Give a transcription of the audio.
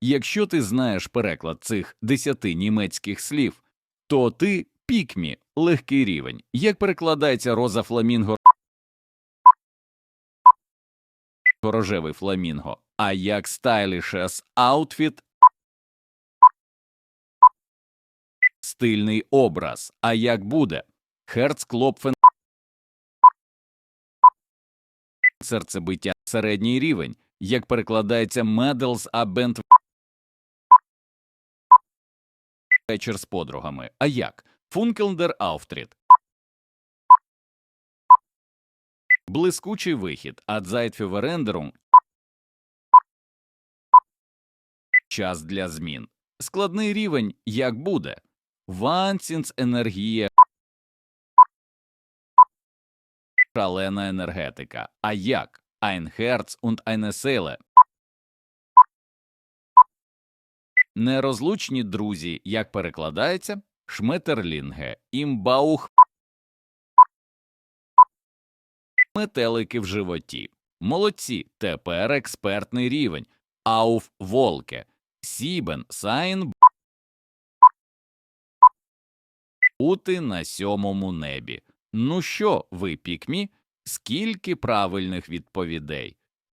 Якщо ти знаєш переклад цих десяти німецьких слів, то ти пікмі, легкий рівень. Як перекладається роза фламінго? Рожевий фламінго. А як стайлішес аутфіт? Стильний образ. А як буде? Херцклопфен серцебиття середній рівень. Як перекладається медалс абент вечір з подругами. А як? Функелдер Ауфтріт. Блискучий вихід. Адзайтфюверендерум. Час для змін. Складний рівень. Як буде? Вансінс енергія. Шалена енергетика. А як? Ein Herz und eine Seele. Нерозлучні друзі, як перекладається? Шметерлінге, імбаух, метелики в животі. Молодці, тепер експертний рівень. Ауф Волке, Сібен, Сайн, бути на сьомому небі. Ну що, ви пікмі? Скільки правильних відповідей?